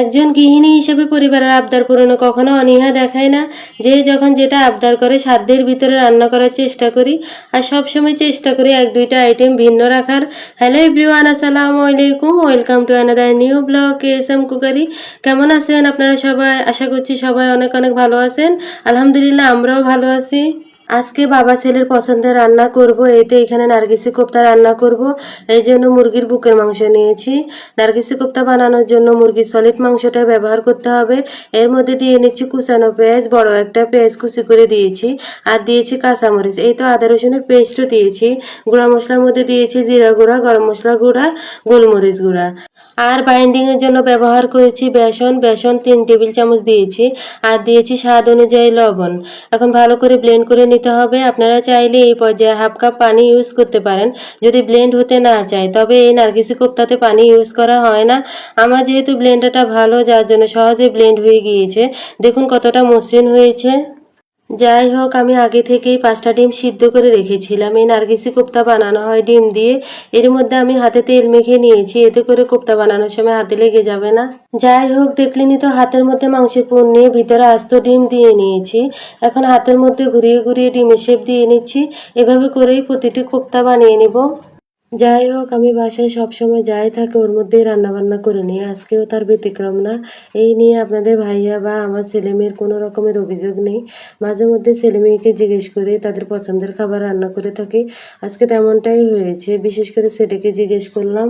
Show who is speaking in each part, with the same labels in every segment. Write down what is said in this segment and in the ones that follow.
Speaker 1: একজন গৃহিণী হিসেবে পরিবারের আবদার পূরণে কখনো অনীহা দেখায় না। যে যখন যেটা আবদার করে সাধ্যের ভিতরে রান্না করার চেষ্টা করি আর সব সময় চেষ্টা করি এক দুইটা আইটেম ভিন্ন রাখার। হ্যালো এভরিওয়ান আসসালামু আলাইকুম welcome to another new blog S M cookery কেমন আছেন আপনারা সবাই? আশা করছি সবাই অনেক অনেক ভালো আছেন। আলহামদুলিল্লাহ, আমরাও ভালো আছি। আজকে বাবা ছেলের পছন্দের রান্না করব। এতে এখানে নার্গিসি কোপ্তা রান্না করব। এই জন্য মুরগির বুকের মাংস নিয়েছি। নার্গিসি কোপ্তা বানানোর জন্য মুরগির সলিড মাংসটা ব্যবহার করতে হবে। এর মধ্যে দিয়ে নিচ্ছি কুচানো পেঁয়াজ, বড় একটা পেঁয়াজ কুচি করে দিয়েছি আর দিয়েছি কাঁচামরিচ। এই তো আদা, রসুনের পেস্টও দিয়েছি। গুঁড়া মশলার মধ্যে দিয়েছি জিরা গুঁড়া, গরম মশলা গুঁড়া, গোলমরিচ গুঁড়া। আর বাইন্ডিং এর জন্য ব্যবহার করেছি বেসন। বেসন তিন টেবিল চামচ দিয়েছি আর দিয়েছি স্বাদ অনুযায়ী লবণ। এখন ভালো করে ব্লেন্ড করে নিতে হবে। আপনারা চাইলে এই পর্যায়ে হাফ কাপ পানি ইউজ করতে পারেন। যদি ব্লেন্ড হতে না চায়, তবে এই নার্গিসি কোপ্তাতে পানি ইউজ করা হয় না। আমার যেহেতু ব্লেন্ডারটা ভালো, যার জন্য সহজে ব্লেন্ড হয়ে গিয়েছে। দেখুন কতটা মসৃণ হয়েছে। যাই হোক, আমি আগে থেকেই পাঁচটা ডিম সিদ্ধ করে রেখেছিলাম। এই নার্গিসি কোপ্তা বানানো হয় ডিম দিয়ে। এর মধ্যে আমি হাতে তেল মেখে নিয়েছি। এতে করে কোপ্তা বানানোর সময় হাতে লেগে যাবে না। যাই হোক দেখলেনি তো হাতের মধ্যে মাংসের পুর নিয়ে ভিতরে আস্ত ডিম দিয়ে নিয়েছি। এখন হাতের মধ্যে ঘুরিয়ে ঘুরিয়ে ডিমের শেপ দিয়ে নিচ্ছি। এভাবে করেই প্রতিটি কোপ্তা বানিয়ে নেব। যাই হোক, আমি বাসায় সবসময় যাই থাকে, ওর মধ্যেই রান্না বান্না করে নিই। আজকেও তার ব্যতিক্রম না। এই নিয়ে আপনাদের ভাইয়া বা আমার ছেলে মেয়ের কোনো রকমের অভিযোগ নেই। মাঝে মধ্যে ছেলে মেয়েকে জিজ্ঞেস করে তাদের পছন্দের খাবার রান্না করে থাকি। আজকে তেমনটাই হয়েছে। বিশেষ করে ছেলেকে জিজ্ঞেস করলাম।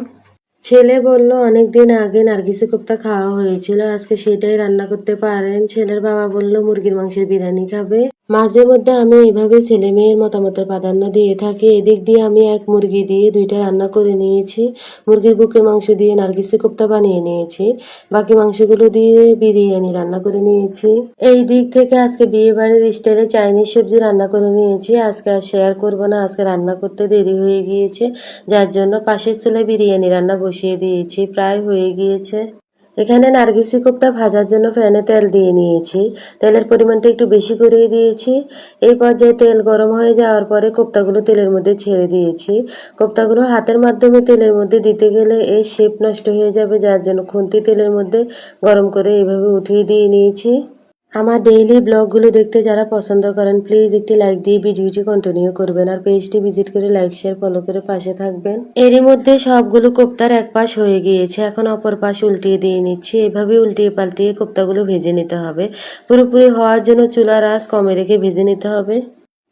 Speaker 1: ছেলে বলল অনেক দিন আগে নার্গিসি কোপ্তা খাওয়া হয়েছিল। আজকে সেটাই রান্না করতে পারেন। ছেলের বাবা বলল, মুরগির মাংসের বিরিয়ানি খাবে। মাঝে মধ্যে আমি এভাবে ছেলে মেয়ের মতামতের প্রাধান্য দিয়ে থাকি। এদিক দিয়ে আমি এক মুরগি দিয়ে দুইটা রান্না করে নিয়েছি। মুরগির বুকে মাংস দিয়ে নার্গিসি কোপ্তা বানিয়ে নিয়েছি। বাকি মাংসগুলো দিয়ে বিরিয়ানি রান্না করে নিয়েছি। এই দিক থেকে আজকে বিয়ে বাড়ির স্টাইলে চাইনিজ সবজি রান্না করে নিয়েছি। আজকে আর শেয়ার করব না। আজকে রান্না করতে দেরি হয়ে গিয়েছে। যার জন্য পাশের চুলায় বিরিয়ানি রান্না বসিয়ে দিয়েছি। প্রায় হয়ে গিয়েছে। এখানে নার্গিসি কোপ্তা ভাজার জন্য ফ্যানে তেল দিয়ে নিয়েছি। তেলের পরিমাণটা একটু বেশি করে দিয়েছি। এই পর্যায়ে তেল গরম হয়ে যাওয়ার পরে কোপ্তাগুলো তেলের মধ্যে ছেড়ে দিয়েছি। কোপ্তাগুলো হাতের মাধ্যমে তেলের মধ্যে দিতে গেলে এই শেপ নষ্ট হয়ে যাবে, যার জন্য খুন্তি তেলের মধ্যে গরম করে এভাবে উঠিয়ে দিয়ে নিয়েছি। আমার ডেইলি ব্লগগুলো দেখতে যারা পছন্দ করেন প্লিজ একটি লাইক দিয়ে ভিডিওটি কন্টিনিউ করবেন আর পেজটি ভিজিট করে লাইক শেয়ার ফলো করে পাশে থাকবেন। এরই মধ্যে সবগুলো কোপ্তার এক পাশ হয়ে গিয়েছে, এখন অপর পাশ উল্টিয়ে দিয়ে নিচ্ছি। এভাবে উল্টিয়ে পাল্টিয়ে কোপ্তাগুলো ভেজে নিতে হবে। পুরোপুরি হওয়ার জন্য চুলার আঁচ কমে রেখে ভেজে নিতে হবে।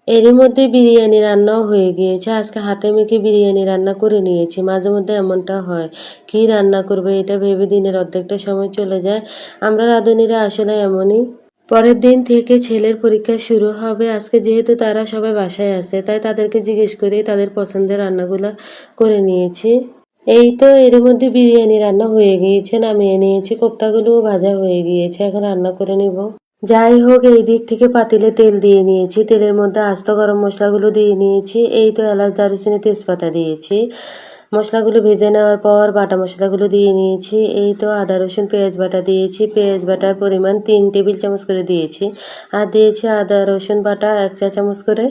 Speaker 1: এরই মধ্যে বিরিয়ানি রান্নাও হয়ে গিয়েছে। আজকে হাতে মেখে বিরিয়ানি রান্না করে নিয়েছি। মাঝে মধ্যে এমনটা হয়, কি রান্না করবে? এটা ভেবে দিনের অর্ধেকটা সময় চলে যায়। আমরা রাঁধুনিরা আসলে এমনই পরের দিন থেকে ছেলের পরীক্ষা শুরু হবে। আজকে যেহেতু তারা সবাই বাসায় আছে, তাই তাদেরকে জিজ্ঞেস করে তাদের পছন্দের রান্নাগুলো করে নিয়েছি। এই তো এর মধ্যে বিরিয়ানি রান্না হয়ে গিয়েছে, নামিয়ে নিয়েছি। কোপ্তাগুলোও ভাজা হয়ে গিয়েছে, এখন রান্না করে নিব। যাই হোক, এই দিক থেকে পাতিলে তেল দিয়ে নিয়েছি। তেলের মধ্যে আস্ত গরম মশলাগুলো দিয়ে নিয়েছি। এই তো এলাচ, দারুচিনি, তেজপাতা দিয়েছি। মশলাগুলো ভেজে নেওয়ার পর বাটা মশলাগুলো দিয়ে নিয়েছি। এই তো আদা, রসুন, পেঁয়াজ বাটা দিয়েছি। পেঁয়াজ বাটার পরিমাণ তিন টেবিল চামচ করে দিয়েছি। আর দিয়েছি আদা, রসুন বাটা এক চা চামচ করে।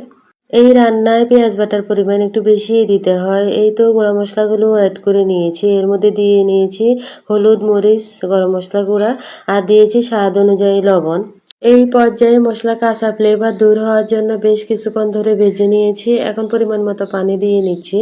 Speaker 1: এই রান্নায় পেঁয়াজ বাটার পরিমাণ একটু বেশি দিতে হয়। এই তো গুঁড়া মশলাগুলো অ্যাড করে নিয়েছি। এর মধ্যে দিয়ে নিয়েছি হলুদ, মরিচ, গরম মশলা গুঁড়া। আর দিয়েছি স্বাদ অনুযায়ী লবণ। এই পর্যায়ে মশলা, কাঁচা ফ্লেভার দূর হওয়ার জন্য বেশ কিছুক্ষণ ধরে ভেজে নিয়েছি। এখন পরিমাণ মতো পানি দিয়ে নিচ্ছি।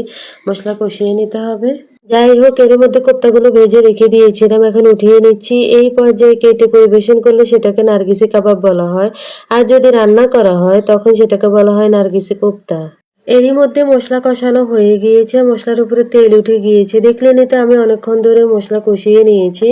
Speaker 1: মশলা কষিয়ে নিতে হবে। যাই হোক, এর মধ্যে কোপ্তাগুলো ভেজে রেখে দিয়েছিলাম, এখন উঠিয়ে নিচ্ছি। এই পর্যায়ে কেটে পরিবেশন করলে সেটাকে নার্গিসি কাবাব বলা হয়। আর যদি রান্না করা হয়, তখন সেটাকে বলা হয় নার্গিসি কোপ্তা। এরই মধ্যে মশলা কষানো হয়ে গিয়েছে, মশলার উপরে তেল উঠে গিয়েছে। দেখলেন তো আমি অনেকক্ষণ ধরে মশলা কষিয়ে নিয়েছি।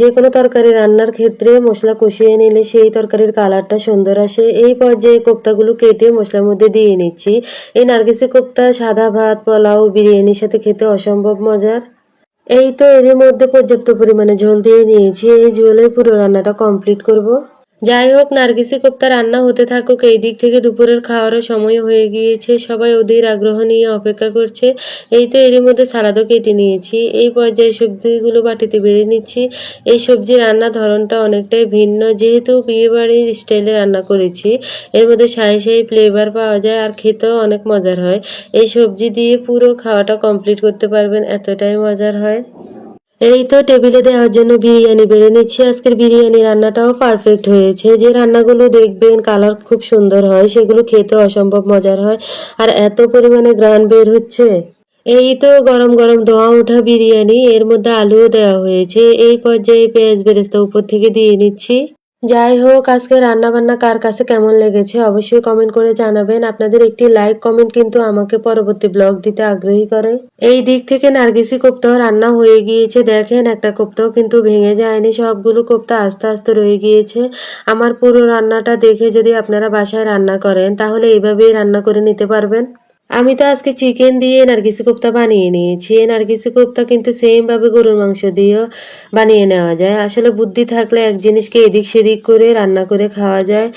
Speaker 1: যে কোনো তরকারি রান্নার ক্ষেত্রে মশলা কষিয়ে নিলে সেই তরকারির কালারটা সুন্দর আসে। এই পর্যায়ে কোপ্তাগুলো কেটে মশলার মধ্যে দিয়ে নিচ্ছি। এই নার্গিসি কোপ্তা, সাদা ভাত, পোলাও, বিরিয়ানির সাথে খেতে অসম্ভব মজার। এই তো এর মধ্যে পর্যাপ্ত পরিমাণে ঝোল দিয়ে নিয়েছি। এই ঝোলে পুরো রান্নাটা কমপ্লিট করব। যাই হোক, নার্গিসি কোপ্তা রান্না হতে থাকুক, এই দিক থেকে দুপুরের খাওয়ারও সময় হয়ে গিয়েছে। সবাই ওদের আগ্রহ নিয়ে অপেক্ষা করছে। এই তো এরই মধ্যে সালাদও কেটে নিয়েছি। এই পর্যায়ে সবজিগুলো বাটিতে বেড়ে নিচ্ছি। এই সবজি রান্নার ধরনটা অনেকটাই ভিন্ন। যেহেতু বিয়ে বাড়ির স্টাইলে রান্না করেছি, এর মধ্যে সাই সাই ফ্লেভার পাওয়া যায় আর খেতেও অনেক মজার হয়। এই সবজি দিয়ে পুরো খাওয়াটা কমপ্লিট করতে পারবেন, এতটাই মজার হয়। এই তো টেবিলে দেওয়ার জন্য বিরিয়ানি বেড়ে নিচ্ছি। আজকের বিরিয়ানি রান্নাটাও পারফেক্ট হয়েছে। যে রান্নাগুলো দেখবেন কালার খুব সুন্দর হয়, সেগুলো খেতে অসম্ভব মজার হয়। আর এত পরিমাণে গ্রান বের হচ্ছে। এই তো গরম গরম ধোয়া ওঠা বিরিয়ানি, এর মধ্যে আলুও দেওয়া হয়েছে। এই পর্যায়ে পেঁয়াজ বেরেস্তা উপর থেকে দিয়ে নিচ্ছি। যাই হোক, আজকে রান্না বান্না কার কাছে কেমন লেগেছে অবশ্যই কমেন্ট করে জানাবেন। আপনাদের একটি লাইক কমেন্ট কিন্তু আমাকে পরবর্তী ব্লগ দিতে আগ্রহী করে। এই দিক থেকে নার্গিসি কোপ্তাও রান্না হয়ে গিয়েছে। দেখেন, একটা কোপ্তাও কিন্তু ভেঙে যায়নি। সবগুলো কোপ্তা আস্তে আস্তে রয়ে গিয়েছে। আমার পুরো রান্নাটা দেখে যদি আপনারা বাসায় রান্না করেন, তাহলে এইভাবেই রান্না করে নিতে পারবেন। আমি তো আজকে চিকেন দিয়ে নার্গিসি কোপ্তা বানিয়ে নিয়েছি। নার্গিসি কোপ্তা কিন্তু সেম ভাবে গরুর মাংস দিয়েও বানিয়ে নেওয়া যায়। আসলে বুদ্ধি থাকলে এক জিনিসকে এদিক সেদিক করে রান্না করে খাওয়া যায়।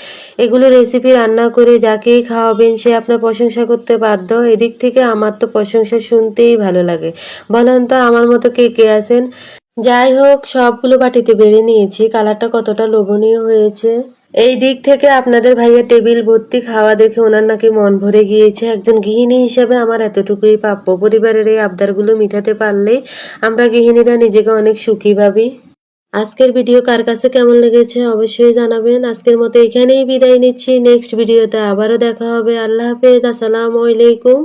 Speaker 1: এগুলো রেসিপি রান্না করে যাকেই খাওয়াবেন সে আপনার প্রশংসা করতে বাধ্য। এদিক থেকে আমার তো প্রশংসা শুনতেই ভালো লাগে। বলেন তো আমার মতো কে কে আছেন? যাই হোক, সবগুলো বাটিতে বেড়ে নিয়েছি। কালারটা কতটা লোভনীয় হয়েছে। এই দিক থেকে আপনাদের ভাইয়ের টেবিল ভর্তি খাওয়া দেখে ওনার নাকি মন ভরে গিয়েছে। একজন গৃহিণী হিসেবে আমার এতটুকুই প্রাপ্য। পরিবারের এই আবদারগুলো মিটাতে পারলেই আমরা গৃহিণীরা নিজেকে অনেক সুখী ভাবি। আজকের ভিডিও কার কাছে কেমন লেগেছে অবশ্যই জানাবেন। আজকের মতো এখানেই বিদায় নিচ্ছি। নেক্সট ভিডিওতে আবারও দেখা হবে। আল্লাহ হাফেজ। আসসালামু আলাইকুম।